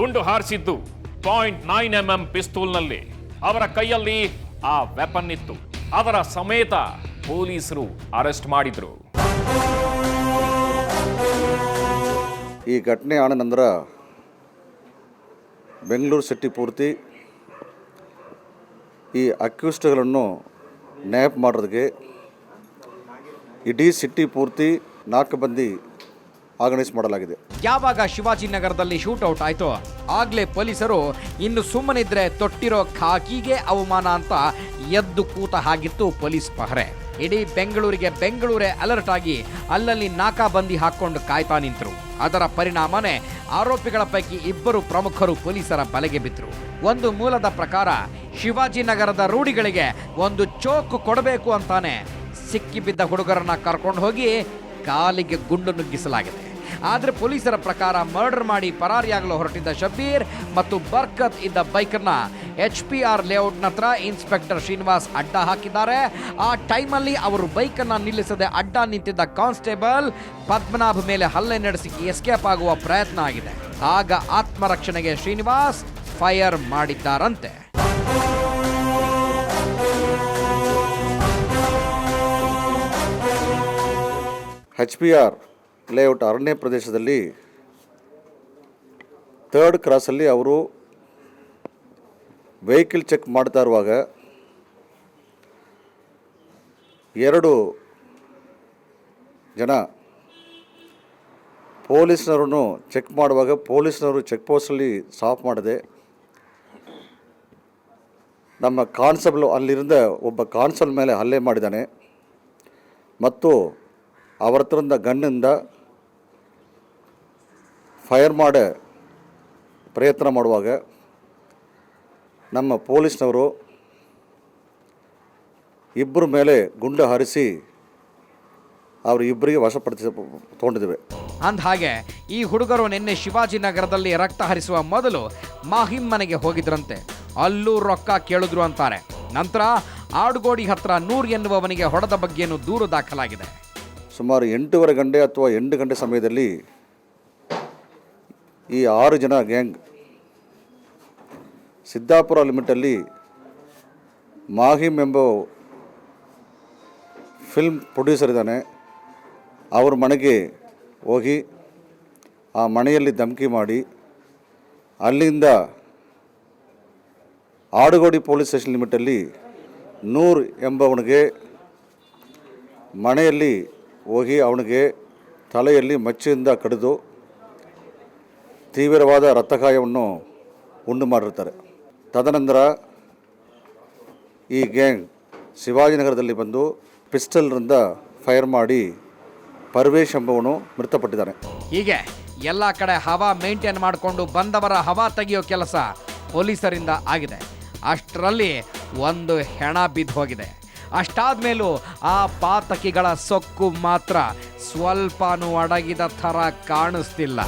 ಗುಂಡು ಹಾರಿಸಿದ್ದು point nine M M ಪಿಸ್ತೂಲ್ನಲ್ಲಿ. ಅವರ ಕೈಯಲ್ಲಿ ಆ ವೆಪನ್ ಇತ್ತು. ಅದರ ಸಮೇತ ಪೊಲೀಸರು ಅರೆಸ್ಟ್ ಮಾಡಿದ್ರು. ಈ ಘಟನೆ ಆದ ನಂತರ ಬೆಂಗಳೂರು ಸಿಟಿ ಪೂರ್ತಿ ಈ ಅಕ್ಯೂಸ್ಟ್ಗಳನ್ನು ನ್ಯಾಪ್ ಮಾಡೋದಕ್ಕೆ ಇಡೀ ಸಿಟಿ ಪೂರ್ತಿ ನಾಲ್ಕುಬಂದಿ ಆರ್ಗನೈಸ್ ಮಾಡಲಾಗಿದೆ. ಯಾವಾಗ ಶಿವಾಜಿನಗರದಲ್ಲಿ ಶೂಟೌಟ್ ಆಯ್ತೋ ಆಗ್ಲೇ ಪೊಲೀಸರು ಇನ್ನು ಸುಮ್ಮನಿದ್ರೆ ತೊಟ್ಟಿರೋ ಖಾಕಿಗೆ ಅವಮಾನ ಅಂತ ಎದ್ದು ಕೂತ ಹಾಗಿತ್ತು ಪೊಲೀಸ್ ಪಹರೆ. ಇಡೀ ಬೆಂಗಳೂರಿಗೆ ಬೆಂಗಳೂರೇ ಅಲರ್ಟ್ ಆಗಿ ಅಲ್ಲಲ್ಲಿ ನಾಕಾಬಂದಿ ಹಾಕೊಂಡು ಕಾಯ್ತಾ ನಿಂತರು. ಅದರ ಪರಿಣಾಮನೇ ಆರೋಪಿಗಳ ಪೈಕಿ ಇಬ್ಬರು ಪ್ರಮುಖರು ಪೊಲೀಸರ ಬಲೆಗೆ ಬಿದ್ದರು ಒಂದು ಮೂಲದ ಪ್ರಕಾರ ಶಿವಾಜಿನಗರದ ರೂಢಿಗಳಿಗೆ ಒಂದು ಚೋಕು ಕೊಡಬೇಕು ಅಂತಾನೆ ಸಿಕ್ಕಿಬಿದ್ದ ಹುಡುಗರನ್ನ ಕರ್ಕೊಂಡು ಹೋಗಿ ಕಾಲಿಗೆ ಗುಂಡು ನುಗ್ಗಿಸಲಾಗಿದೆ. ಆದರೆ ಪೊಲೀಸರ ಪ್ರಕಾರ ಮರ್ಡರ್ ಮಾಡಿ ಪರಾರಿಯಾಗಲು ಹೊರಟಿದ್ದ ಶಬೀರ್ ಮತ್ತು ಬರ್ಕತ್ ಇದ್ದ ಬೈಕನ್ನ ಎಚ್ ಪಿ ಆರ್ ಲೇಔಟ್ನ ಹತ್ರ ಇನ್ಸ್ಪೆಕ್ಟರ್ ಶ್ರೀನಿವಾಸ್ ಅಡ್ಡ ಹಾಕಿದ್ದಾರೆ. ಆ ಟೈಮಲ್ಲಿ ಅವರು ಬೈಕನ್ನು ನಿಲ್ಲಿಸದೆ ಅಡ್ಡ ನಿಂತಿದ್ದ ಕಾನ್ಸ್ಟೇಬಲ್ ಪದ್ಮನಾಭ ಮೇಲೆ ಹಲ್ಲೆ ನಡೆಸಿ ಎಸ್ಕೇಪ್ ಆಗುವ ಪ್ರಯತ್ನ ಆಗಿದೆ. ಆಗ ಆತ್ಮರಕ್ಷಣೆಗೆ ಶ್ರೀನಿವಾಸ್ ಫೈರ್ ಮಾಡಿದ್ದಾರಂತೆ. ಎಚ್ ಪಿ ಆರ್ ಲೇಔಟ್ ಅರಣ್ಯ ಪ್ರದೇಶದಲ್ಲಿ ಥರ್ಡ್ ಕ್ರಾಸಲ್ಲಿ ಅವರು ವೆಹಿಕಲ್ ಚೆಕ್ ಮಾಡ್ತಾ ಇರುವಾಗ ಎರಡು ಜನ ಪೊಲೀಸ್ನವ್ರನ್ನು ಚೆಕ್ ಮಾಡುವಾಗ ಪೊಲೀಸ್ನವರು ಚೆಕ್ ಪೋಸ್ಟಲ್ಲಿ ಸ್ಟಾಪ್ ಮಾಡಿದೆ ನಮ್ಮ ಕಾನ್ಸ್ಟೇಬಲ್ ಅಲ್ಲಿರಿಂದ ಒಬ್ಬ ಕಾನ್ಸ್ಟೇಬಲ್ ಮೇಲೆ ಹಲ್ಲೆ ಮಾಡಿದ್ದಾನೆ ಮತ್ತು ಅವರ ಹತ್ರದ ಗನ್ನಿಂದ ಫೈರ್ ಮಾಡೋ ಪ್ರಯತ್ನ ಮಾಡುವಾಗ ನಮ್ಮ ಪೊಲೀಸ್ನವರು ಇಬ್ಬರ ಮೇಲೆ ಗುಂಡು ಹಾರಿಸಿ ಅವರು ಇಬ್ಬರಿಗೆ ವಶಪಡಿಸ ತೊಗೊಂಡಿದ್ದೇವೆ. ಅಂದ ಹಾಗೆ ಈ ಹುಡುಗರು ನಿನ್ನೆ ಶಿವಾಜಿನಗರದಲ್ಲಿ ರಕ್ತ ಹರಿಸುವ ಮೊದಲು ಮಾಹಿಂ ಮನೆಗೆ ಹೋಗಿದ್ರಂತೆ. ಅಲ್ಲೂ ರೊಕ್ಕ ಕೇಳಿದ್ರು ಅಂತಾರೆ. ನಂತರ ಆಡುಗೋಡಿ ಹತ್ರ ನೂರ್ ಎನ್ನುವವನಿಗೆ ಹೊಡೆದ ಬಗ್ಗೆನೂ ದೂರು ದಾಖಲಾಗಿದೆ. ಸುಮಾರು ಎಂಟೂವರೆ ಗಂಟೆ ಅಥವಾ ಎಂಟು ಗಂಟೆ ಸಮಯದಲ್ಲಿ ಈ ಆರು ಜನ ಗ್ಯಾಂಗ್ ಸಿದ್ದಾಪುರ ಲಿಮಿಟಲ್ಲಿ ಮಾಹಿಮ್ ಎಂಬ ಫಿಲ್ಮ್ ಪ್ರೊಡ್ಯೂಸರ್ ಇದ್ದಾನೆ. ಅವ್ರ ಮನೆಗೆ ಹೋಗಿ ಆ ಮನೆಯಲ್ಲಿ ಧಮಕಿ ಮಾಡಿ, ಅಲ್ಲಿಂದ ಆಡುಗೋಡಿ ಪೊಲೀಸ್ ಸ್ಟೇಷನ್ ಲಿಮಿಟಲ್ಲಿ ನೂರ್ ಎಂಬವನಿಗೆ ಮನೆಯಲ್ಲಿ ಹೋಗಿ ಅವನಿಗೆ ತಲೆಯಲ್ಲಿ ಮಚ್ಚಿಂದ ಕಡಿದು ತೀವ್ರವಾದ ರಕ್ತಗಾಯವನ್ನು ಉಂಟು ಮಾಡಿರ್ತಾರೆ ತದನಂತರ ಈ ಗ್ಯಾಂಗ್ ಶಿವಾಜಿನಗರದಲ್ಲಿ ಬಂದು ಪಿಸ್ಟಲ್ರಿಂದ ಫೈರ್ ಮಾಡಿ ಪರ್ವೇಶ್ ಎಂಬವನು ಮೃತಪಟ್ಟಿದ್ದಾನೆ. ಹೀಗೆ ಎಲ್ಲ ಕಡೆ ಹವಾ ಮೇಂಟೈನ್ ಮಾಡಿಕೊಂಡು ಬಂದವರ ಹವಾ ತೆಗೆಯೋ ಕೆಲಸ ಪೊಲೀಸರಿಂದ ಆಗಿದೆ. ಅಷ್ಟರಲ್ಲಿ ಒಂದು ಹೆಣ ಬಿದ್ದು ಹೋಗಿದೆ. ಅಷ್ಟಾದ ಮೇಲೂ ಆ ಪಾತಕಿಗಳ ಸೊಕ್ಕು ಮಾತ್ರ ಸ್ವಲ್ಪನೂ ಅಡಗಿದ ಥರ ಕಾಣಿಸ್ತಿಲ್ಲ.